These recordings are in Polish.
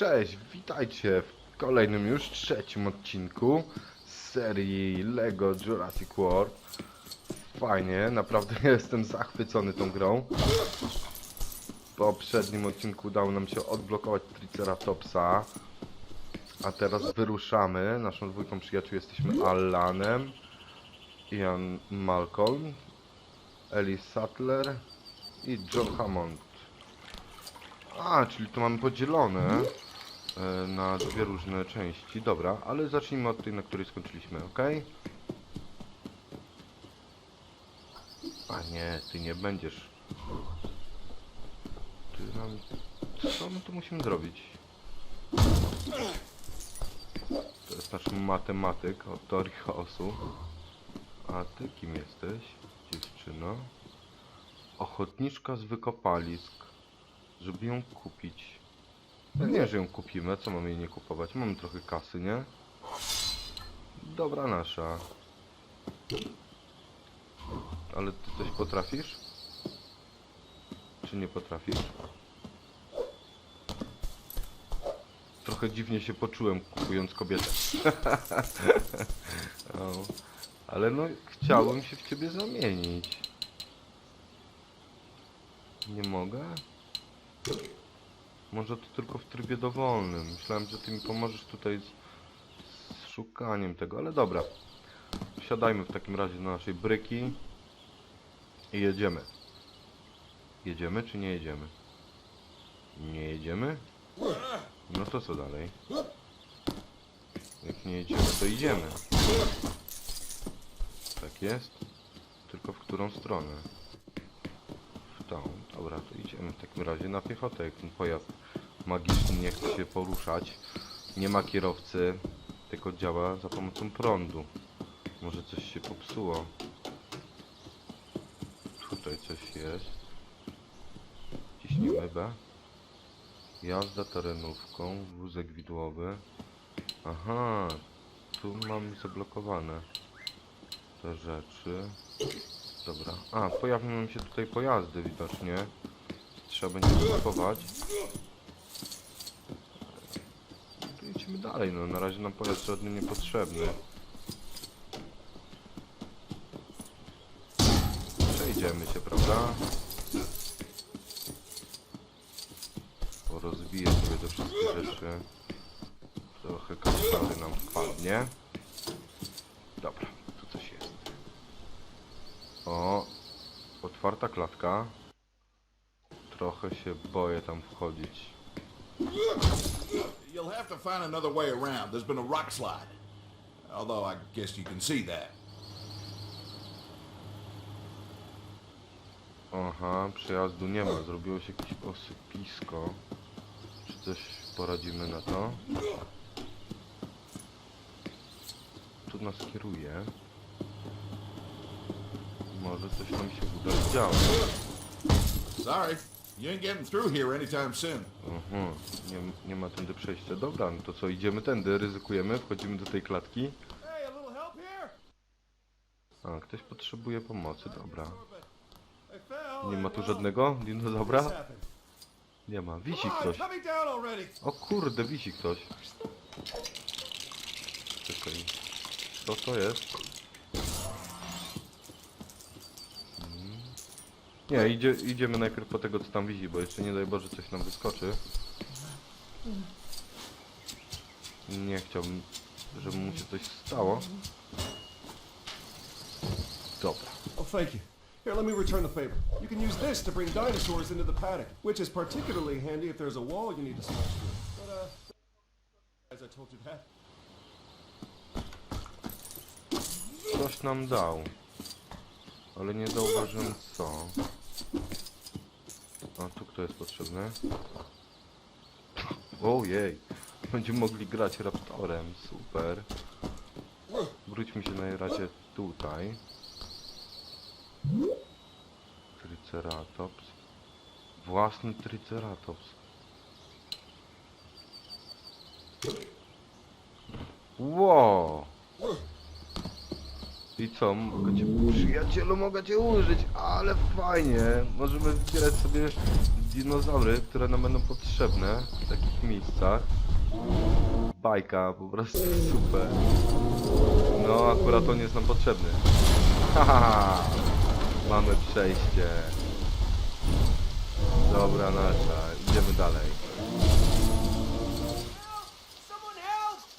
Cześć, witajcie w kolejnym już trzecim odcinku z serii LEGO Jurassic World. Fajnie, naprawdę jestem zachwycony tą grą. W poprzednim odcinku udało nam się odblokować Triceratopsa. A teraz wyruszamy. Naszą dwójką przyjaciół jesteśmy Allanem, Ian Malcolm, Ellie Sattler i Joe Hammond. A, czyli to mamy podzielone na dwie różne części. Dobra, ale zacznijmy od tej, na której skończyliśmy, ok? A nie, ty nie będziesz. Ty nam... Co my tu musimy zrobić? To jest nasz matematyk od teorii chaosu. A ty kim jesteś, dziewczyno? Ochotniczka z wykopalisk. Żeby ją kupić. No nie, że ją kupimy, co mamy jej nie kupować? Mamy trochę kasy, nie? Dobra nasza. Ale ty coś potrafisz? Czy nie potrafisz? Trochę dziwnie się poczułem kupując kobietę. o, ale no chciałbym się w ciebie zamienić. Nie mogę? Może to tylko w trybie dowolnym. Myślałem, że ty mi pomożesz tutaj z, z szukaniem tego, ale dobra. Wsiadajmy w takim razie na naszej bryki i jedziemy. Jedziemy czy nie jedziemy? Nie jedziemy? No to co dalej? Jak nie jedziemy, to idziemy. Tak jest. Tylko w którą stronę? W tą. Dobra, to idziemy w takim razie na piechotę, jak ten pojazd magiczny nie chce się poruszać. Nie ma kierowcy, tylko działa za pomocą prądu. Może coś się popsuło. Tutaj coś jest. Ciśnijmy B. Jazda terenówką, wózek widłowy. Aha, tu mam zablokowane te rzeczy. Dobra. A, pojawią nam się tutaj pojazdy widocznie. Trzeba będzie blokować. To idźmy dalej, no na razie nam pojazd żadny niepotrzebny. Przejdziemy się, prawda? Rozbiję sobie te wszystkie rzeczy. Trochę kasztany nam wpadnie. Dobra, tu coś jest. O, otwarta klatka. Trochę się boję tam wchodzić. You'll have to find another way around. There's been a rock slide. Although I guess you can see that. Aha, przejazdu nie ma. Zrobiło się jakieś osypisko. Czy coś poradzimy na to? Tu nas kieruje. Może coś nam się uda zdziałać. Sorry, you ain't getting through here anytime soon. Mhm, nie, nie ma tędy przejścia. Dobra, no to co, idziemy tędy, ryzykujemy, wchodzimy do tej klatki. Hey, a little help here? A, ktoś potrzebuje pomocy, dobra. Nie ma tu żadnego dinozaura? Nie ma, wisi ktoś. O kurde, wisi ktoś. Czekaj. Co to jest? Nie, idzie, idziemy najpierw po tego, co tam wisi, bo jeszcze nie daj Boże coś nam wyskoczy. Nie chciałbym, żeby mu się coś stało. Dobra. Oh, thank you. Here, let me return the favor. You can use this to bring dinosaurs into the paddock, which is particularly handy if there's a wall you need to smash through. But, uh, as I told you that. Coś nam dał. Ale nie zauważyłem co. A tu kto jest potrzebny? Ojej. Będziemy mogli grać raptorem. Super. Wróćmy się na razie tutaj. Triceratops. Własny Triceratops. Wow! I co, mogę cię, przyjacielu, mogę cię użyć, ale fajnie. Możemy wybierać sobie dinozaury, które nam będą potrzebne w takich miejscach. Bajka, po prostu super. No, akurat on jest nam potrzebny. Haha, mamy przejście. Dobra nasza, idziemy dalej.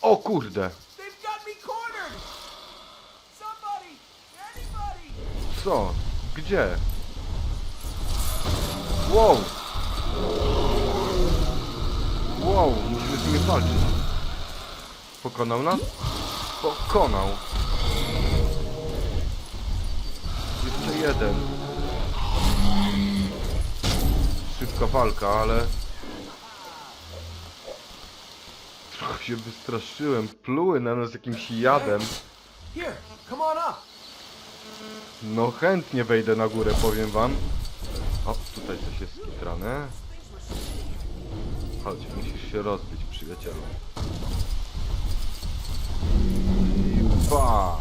O kurde, co? Gdzie? Wow! Wow, musimy z nimi walczyć. Pokonał nas? Pokonał. Jeszcze jeden. Szybka walka, ale... Trochę się wystraszyłem. Pluły na nas jakimś jadem. Here, come on up! No chętnie wejdę na górę, powiem wam. O, tutaj coś jest skitrane. Chodź, musisz się rozbić, przyjacielu. I bach!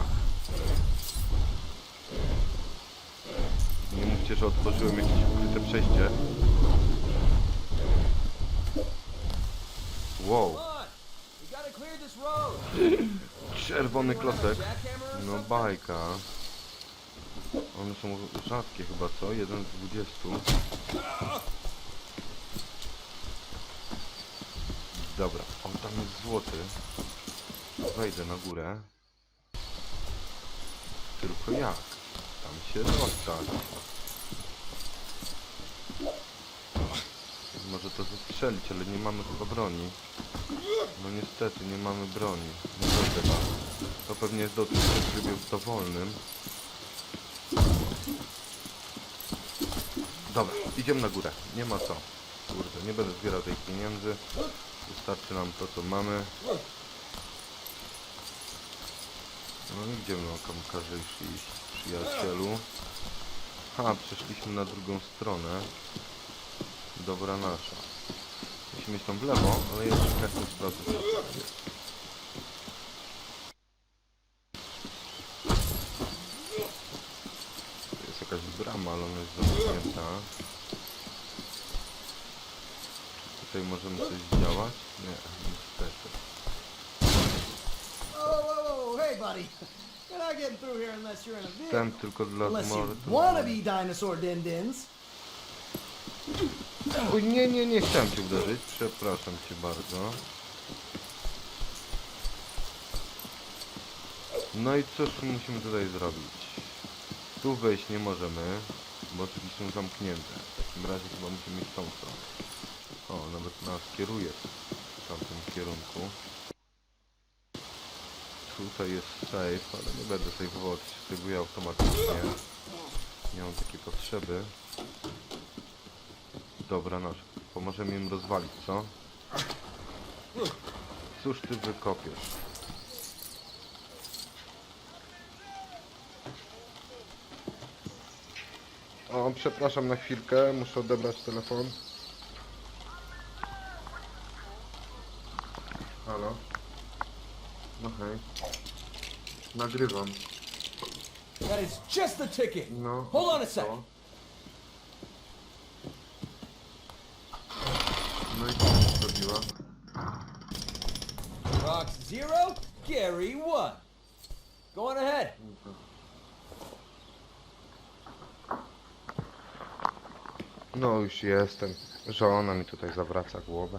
Nie mówcie, że otworzyłem jakieś ukryte przejście. Wow, czerwony klocek. No bajka. One są rzadkie chyba, co? Jeden z dwudziestu. Dobra, on tam jest złoty. Wejdę na górę. Tylko jak? Tam się dostać. Może to zestrzelić, ale nie mamy chyba broni. No niestety, nie mamy broni. Nie dojdę. To pewnie jest do w trybie dowolnym. Dobra, idziemy na górę. Nie ma co. Kurde, nie będę zbierał tych pieniędzy. Wystarczy nam to, co mamy. No i gdzie my już iść, przyjacielu? Ha, przeszliśmy na drugą stronę. Dobra nasza. Musimy iść tam w lewo, ale jeszcze chętnie sprawdzę, co jest. Tu jest jakaś brama, ale ona jest zamknięta. Czy tutaj możemy coś działać? Nie, niestety. Hey, buddy. You're not getting through here unless you're in a vehicle. Wstęp tylko dla Unless you zmory. wanna be dinosaur din dins. Oj, nie, nie, nie chciałem cię uderzyć. Przepraszam cię bardzo. No i cóż musimy tutaj zrobić? Tu wejść nie możemy, bo drzwi są zamknięte. W takim razie chyba musimy iść tą stroną. O, nawet nas kieruje w tamtym kierunku. Tutaj jest safe, ale nie będę save'ował, save'uje automatycznie. Nie mam takiej potrzeby. Dobra, nasz. Pomożemy im rozwalić, co? Cóż ty wykopiesz? O, przepraszam na chwilkę, muszę odebrać telefon. Halo? No hej. Nagrywam. That is just the ticket! No. Hold on a sec. co? No i co się zrobiła? Rox zero, Gary one. Go on ahead. No już jestem. Żona mi tutaj zawraca głowę.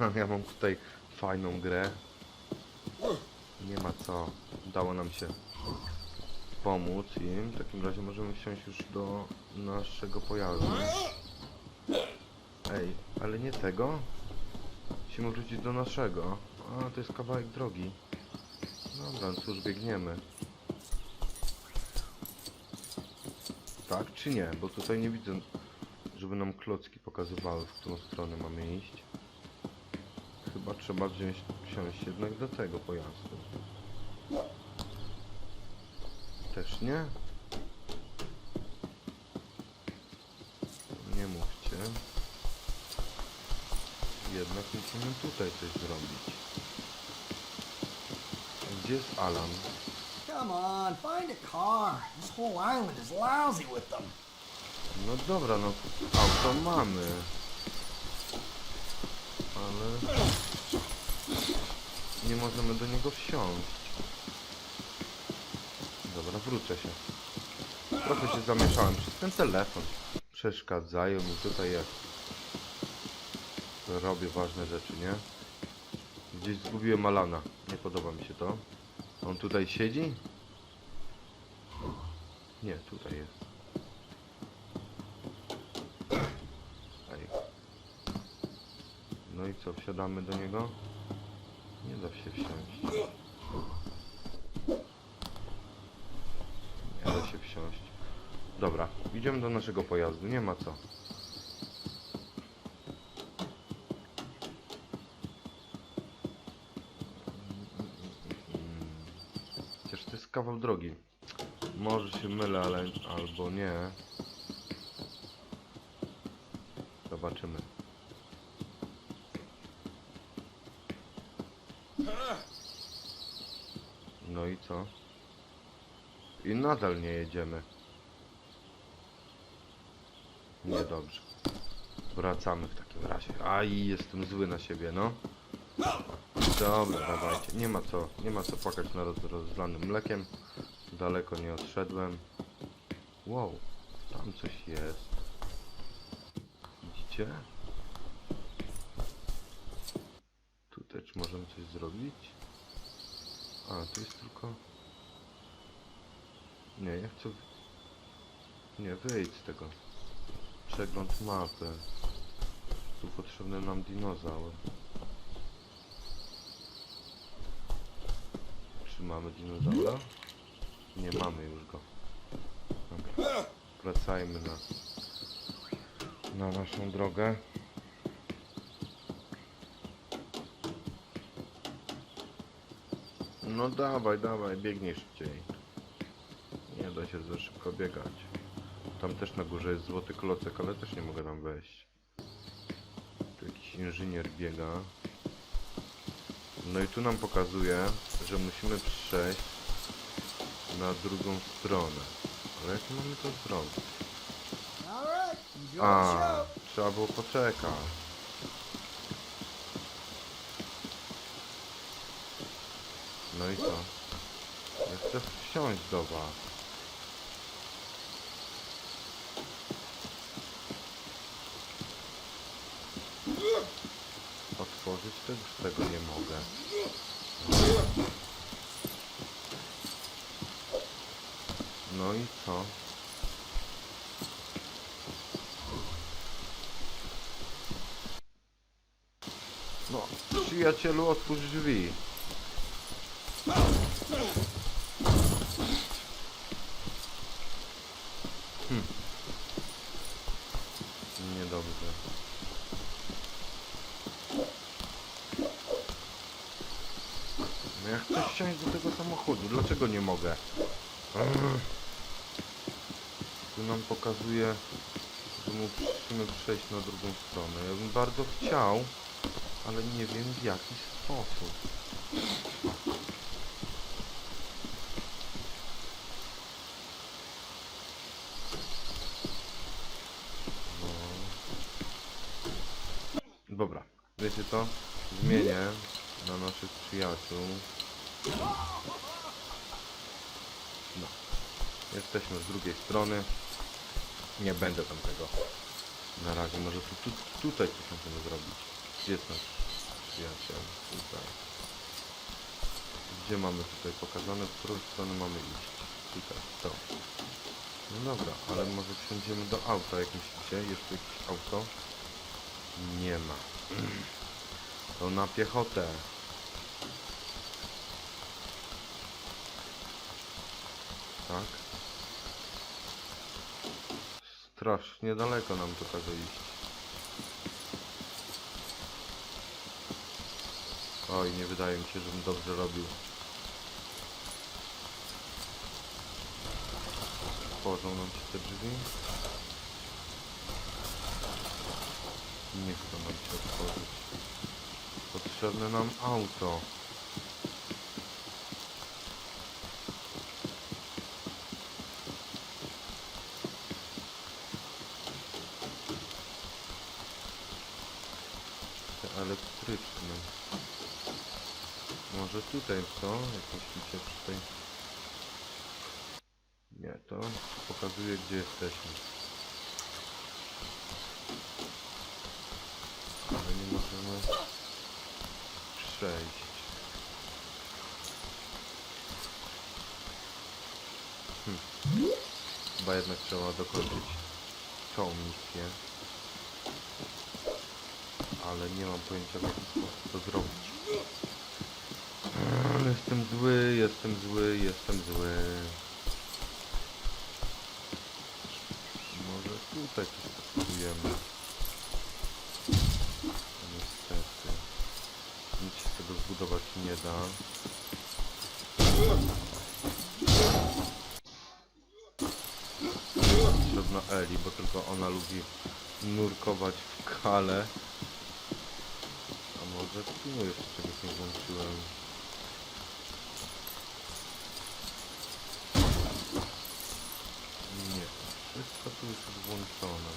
Ja mam tutaj fajną grę. Nie ma co. Udało nam się pomóc im. W takim razie możemy wsiąść już do naszego pojazdu. Ej, ale nie tego. Musimy wrócić do naszego. A, to jest kawałek drogi. Dobra, no cóż, biegniemy. Tak czy nie? Bo tutaj nie widzę żeby nam klocki pokazywały, w którą stronę mamy iść. Chyba trzeba wziąć, wsiąść jednak do tego pojazdu. Też nie? Nie mówcie. Jednak musimy tutaj coś zrobić. Gdzie jest Alan? Come on, find a car. This whole island is lousy with them. No dobra, no auto mamy. ale nie możemy do niego wsiąść. Dobra, wrócę się. Trochę się zamieszałem przez ten telefon. Przeszkadzają mi tutaj jak robię ważne rzeczy, nie? Gdzieś zgubiłem Alana. Nie podoba mi się to. On tutaj siedzi? Nie, tutaj jest. Ej. No i co, wsiadamy do niego? Nie da się wsiąść. Nie da się wsiąść. Dobra, idziemy do naszego pojazdu, nie ma co. Chociaż to jest kawał drogi. Może się mylę, ale albo nie. Zobaczymy. No i co? I nadal nie jedziemy. Niedobrze. Wracamy w takim razie. Aj, jestem zły na siebie, no. Dobra, dawajcie. Nie ma co, nie ma co płakać nad roz, rozlanym mlekiem. Daleko nie odszedłem. Wow, tam coś jest. Widzicie? Tutaj czy możemy coś zrobić? A, tu jest tylko... Nie, ja chcę... Nie, wyjdź z tego. Przegląd mapy. Tu potrzebny nam dinozaur. Czy mamy dinozaura? Nie mamy już go. Dobra. Wracajmy na, na naszą drogę. No dawaj, dawaj, biegnij szybciej. Nie da się za szybko biegać. Tam też na górze jest złoty klocek, ale też nie mogę tam wejść. Tu jakiś inżynier biega. No i tu nam pokazuje, że musimy przejść na drugą stronę. Ale jak mamy to zrobić? The A, trzeba było poczekać. No i co? Ja chcę wsiąść do was. Otworzyć też tego nie mogę. No i co? No, przyjacielu, otwórz drzwi. Hm. Niedobrze. No ja chcę wsiąść do tego samochodu. Dlaczego nie mogę? Urgh. Tu nam pokazuje, że musimy przejść na drugą stronę. Ja bym bardzo chciał, ale nie wiem w jaki sposób. No. Dobra, wiecie co? Zmienię na naszych przyjaciół. No. Jesteśmy z drugiej strony. Nie będę tam tego. Na razie może tu, tu, tutaj coś możemy zrobić. Gdzie jest nasz przyjaciel? Tutaj. Gdzie mamy tutaj pokazane, w którą stronę mamy iść? Tutaj, to. No dobra, ale może wsiądziemy do auta, jak myślicie? Jest tu jakieś auto? Nie ma. To na piechotę. Tak. Strasznie daleko nam to każe iść. Oj, nie wydaje mi się, żebym dobrze robił. Otworzą nam się te drzwi. Nie chcą nam się otworzyć. Potrzebne nam auto. Te elek Może tutaj, co? Jak myślicie przy tej... Nie, to pokazuje gdzie jesteśmy. Ale nie możemy przejść. Hm. Chyba jednak trzeba dokończyć tą misję. Ale nie mam pojęcia w jaki sposób to zrobić. Jestem zły, jestem zły, jestem zły. Może tutaj coś spróbujemy. Niestety. Nic się z tego zbudować nie da. Potrzebna Eli, bo tylko ona lubi nurkować w kale. A może tu jeszcze czegoś nie włączyłem. Nie, wszystko tu już jest włączone.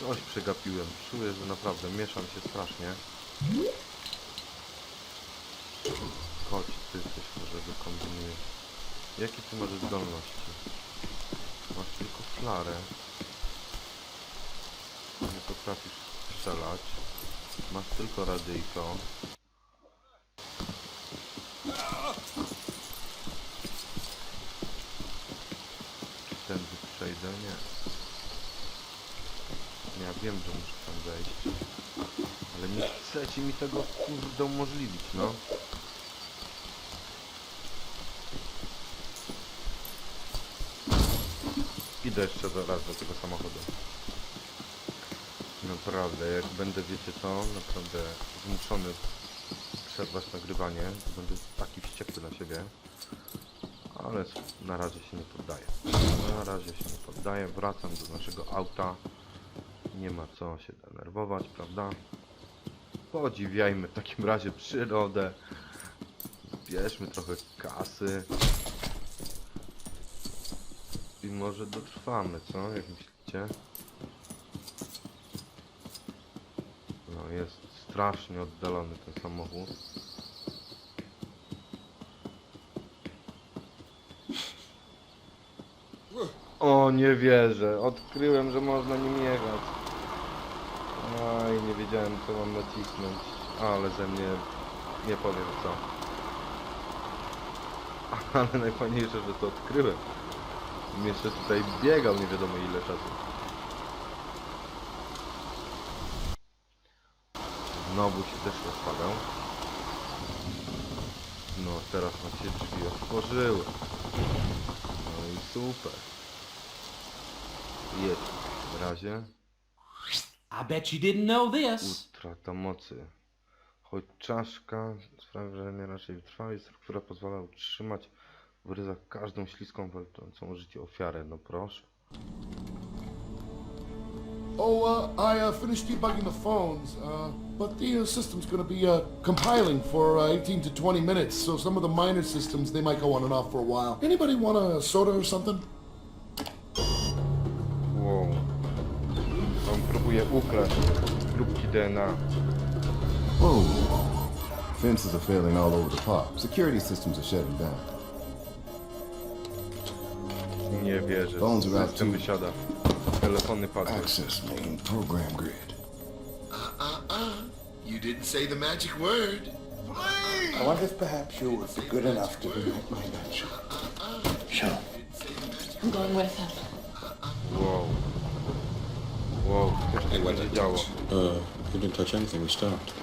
Coś przegapiłem. Czuję, że naprawdę mieszam się strasznie. Chodź, ty coś może wykombinujesz. Jakie ty masz zdolności? Masz tylko flarę. Nie potrafisz strzelać. Masz tylko radyjko. Czy tędy przejdę? Nie. Ja wiem, że muszę tam wejść. Ale chcecie mi tego kurde umożliwić, no. Idę jeszcze zaraz do tego samochodu. Naprawdę, jak będę, wiecie co, naprawdę zmuszony przerwać nagrywanie, to będę taki wściekły na siebie. Ale na razie się nie poddaję. Na razie się nie poddaję, wracam do naszego auta. Nie ma co się denerwować, prawda? Podziwiajmy w takim razie przyrodę. Bierzmy trochę kasy. I może dotrwamy, co? Jak myślicie? No, jest strasznie oddalony ten samochód. O, nie wierzę. Odkryłem, że można nim jechać. Aj, nie wiedziałem, co mam nacisnąć. Ale ze mnie... Nie powiem co. Ale najfajniejsze, że to odkryłem. Bym jeszcze tutaj biegał nie wiadomo ile czasu. Znowu się też rozpadał. No, teraz nam się drzwi otworzyły. No i super. Jedź w razie. I bet you didn't know this. Utrata mocy. Choć czaszka sprawia, że nie raczej wytrwała, struktura pozwala utrzymać w ryzach każdą śliską, walczącą życie ofiarę. No proszę. Oh, uh, I uh, finished debugging the phones, uh, but the uh, system's gonna be uh, compiling for uh, 18 to 20 minutes, so some of the minor systems, they might go on and off for a while. Anybody want a soda or something? On próbuje ukraść próbki DNA. Whoa. Fences are failing all over the park. Security systems are shutting down. Nie wierzę. Phones are out System too. wysiada. Telefony padły. Access main program grid. You didn't say the magic word. I wonder if perhaps you would be good enough to ignite my lunch. Sure. I'm going with him. Wow. Wow, coś się będzie działo. Uh, he didn't touch anything. We stopped.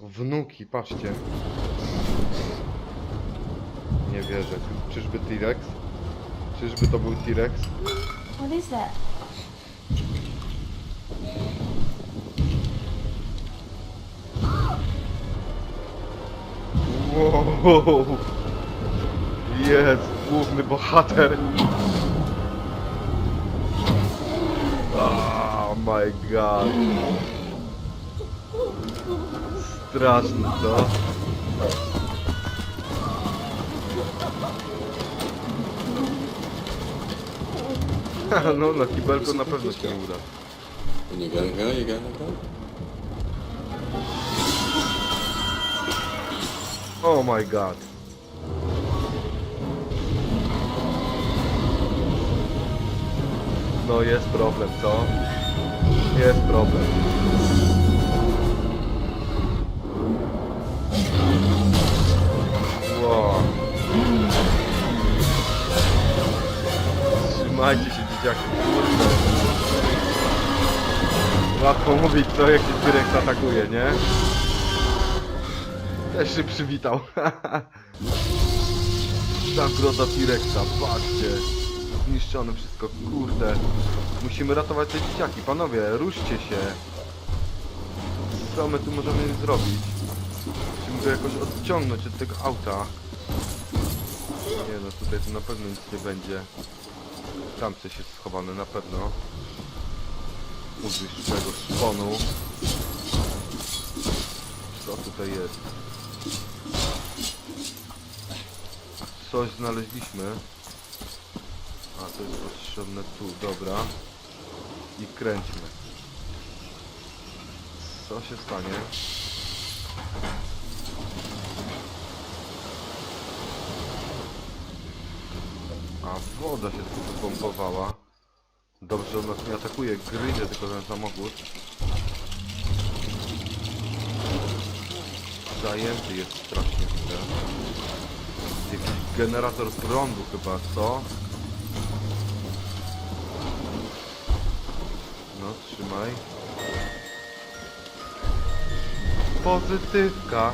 Wnuki, patrzcie. Nie wierzę. Czyżby T-Rex? Czyżby to był T-Rex? What is that? Wow! Jest główny bohater! My god! Straszny to! no na kibelku na pewno się uda. You gotta go, you gotta go. Oh my god. No jest problem, co? Jest problem. Wow. Trzymajcie się dzieciaki, kurde. Łatwo mówić co, jak się T-Rex atakuje, nie? Też się przywitał. Zagroda T-Rexa, patrzcie. Zniszczone wszystko, kurde. Musimy ratować te dzieciaki. Panowie, ruszcie się. Co my tu możemy zrobić? Musimy go jakoś odciągnąć od tego auta. Nie no, tutaj to na pewno nic nie będzie. Tam coś jest schowane, na pewno. Użyć tego szponu. Co tutaj jest? Coś znaleźliśmy. A, to jest potrzebne tu, dobra. I kręćmy. Co się stanie? A, woda się tu wypompowała. Dobrze, on nas nie atakuje, gryzie tylko ten samochód. Zajęty jest strasznie widzę. Jakiś generator prądu chyba, co? No, trzymaj. Pozytywka.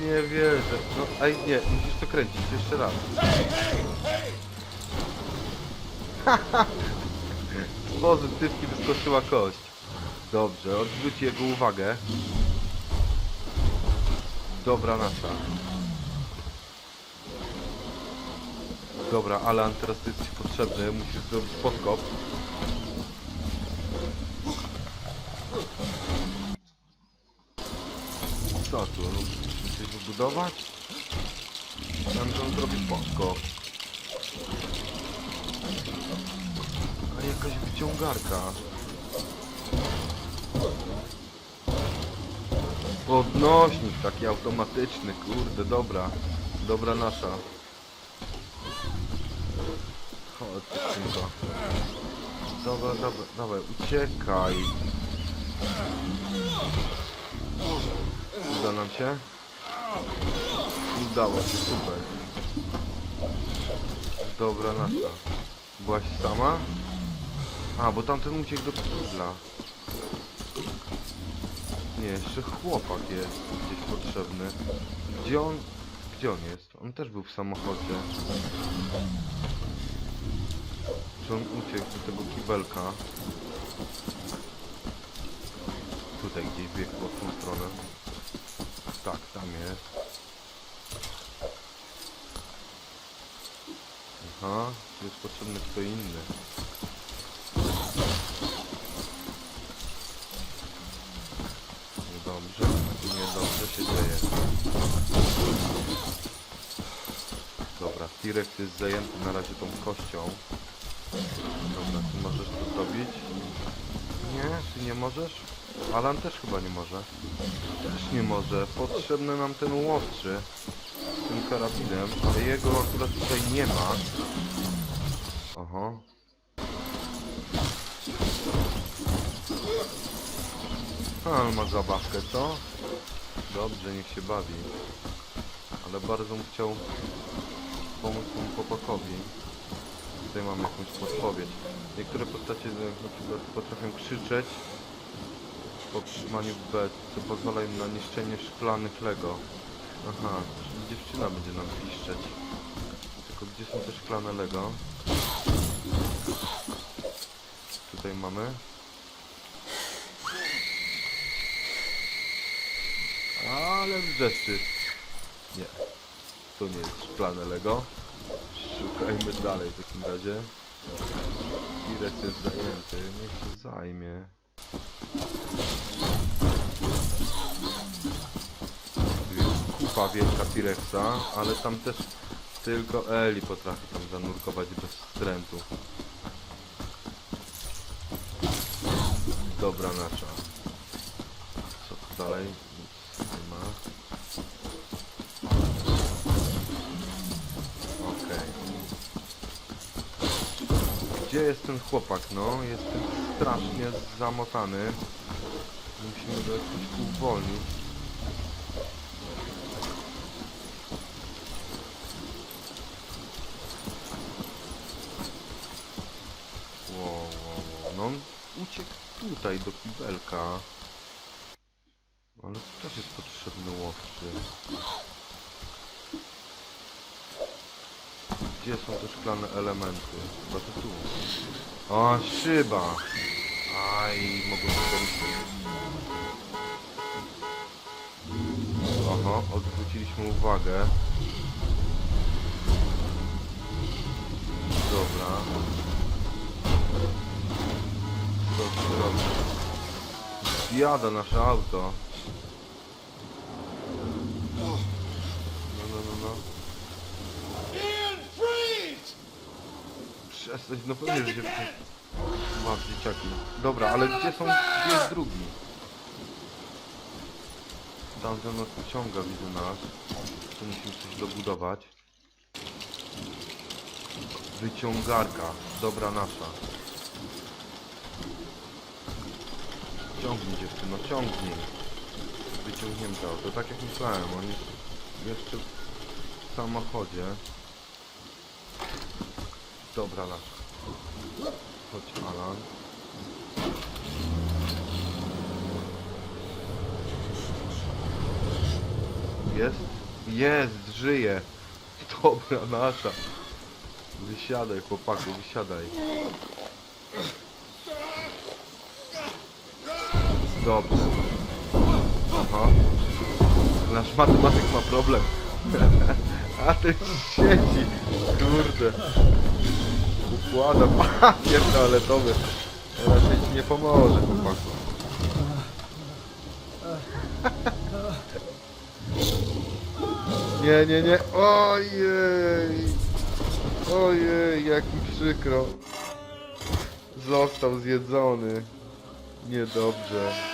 Nie wierzę. No, ej, nie, musisz to kręcić jeszcze raz. Z pozytywki wyskoczyła kość. Dobrze, odwróć jego uwagę. Dobra nasza. Dobra, Alan, teraz ty jesteś potrzebny, musisz zrobić podkop. Co tu? Musisz wybudować? Tam to zrobić podkop. A jakaś wyciągarka. Podnośnik taki automatyczny, kurde, dobra. Dobra nasza. Chodź, szybko. Dobra, dobra, dawaj, uciekaj. Uda nam się? Udało się, super. Dobra nasza. Byłaś sama? A, bo tamten uciekł do pudla. Nie, jeszcze chłopak jest gdzieś potrzebny. Gdzie on... Gdzie on jest? On też był w samochodzie. Czy on uciekł do tego kibelka? Tutaj gdzieś biegł pod tą stronę. Tak, tam jest. Aha, tu jest potrzebny kto inny. Niedobrze, niedobrze się dzieje. Dobra, T-Rex jest zajęty na razie tą kością. Dobra, ty możesz to zrobić? Nie, ty nie możesz? Alan też chyba nie może. Też nie może. Potrzebny nam ten łowczy. Z tym karabinem, ale jego akurat tutaj nie ma. Oho. A, ma zabawkę, co? Dobrze, niech się bawi. Ale bardzo bym chciał pomóc temu chłopakowi. Tutaj mamy jakąś podpowiedź. Niektóre postacie na przykład potrafią krzyczeć po trzymaniu B, co pozwala im na niszczenie szklanych Lego. Aha, czyli dziewczyna będzie nam piszczeć. Tylko gdzie są te szklane Lego? Tutaj mamy. Ale wrzeszczy. Nie. To nie jest szklane Lego. Szukajmy dalej w takim razie. T-Rex jest zajęty. Niech się zajmie. Kupa wielka T-Rexa, ale tam też tylko Eli potrafi tam zanurkować bez wstrętu. Dobra nasza. Co tu dalej? Nic nie ma. Okej. Gdzie jest ten chłopak? No, jestem strasznie zamotany. Musimy go jakoś uwolnić. Wow, wow, wow. No on uciekł tutaj do kibelka. Ale tu też jest potrzebny łowczy. Gdzie są te szklane elementy? Chyba to tu. O, szyba! Aj, mogłem pomyśleć. Odwróciliśmy uwagę. Dobra. Robi? Zjada nasze auto. No, no, no, no. Przestań, no pewnie, że się... Ma dzieciaki. Dobra, ale gdzie są... Gdzie jest drugi? Tamten odciąga, widzę nas. Tu musimy coś dobudować. Wyciągarka. Dobra nasza. Ciągnij dziewczyno, ciągnij. Wyciągniemy to auto. Tak jak myślałem, on jest jeszcze w samochodzie. Dobra nasza. Chodź Alan. Jest? Jest, żyje. Dobra nasza. Wysiadaj chłopaku, wysiadaj. Dobrze. Aha. Nasz matematyk ma problem. A ten sieci. Kurde. Układa papier toaletowy. Raczej ci nie pomoże chłopaku. Nie, nie, nie. Ojej. Ojej, jak mi przykro. Został zjedzony. Niedobrze.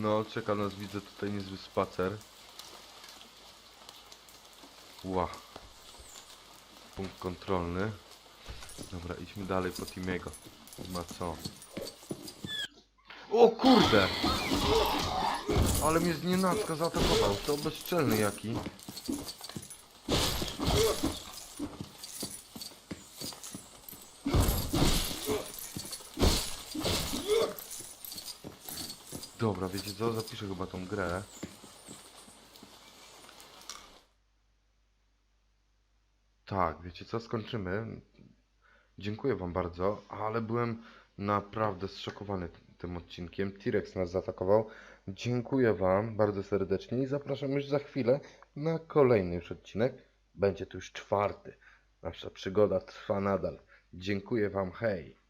No, czeka nas, widzę tutaj niezły spacer. Ła. Punkt kontrolny. Dobra, idźmy dalej po Timiego. Ma co? O kurde! Ale mnie znienacka zaatakował. To bezczelny jaki. Dobra, wiecie co? Zapiszę chyba tą grę. Tak, wiecie co? Skończymy. Dziękuję wam bardzo, ale byłem naprawdę zszokowany tym odcinkiem. T-Rex nas zaatakował. Dziękuję wam bardzo serdecznie i zapraszam już za chwilę na kolejny już odcinek. Będzie to już czwarty. Nasza przygoda trwa nadal. Dziękuję wam, hej!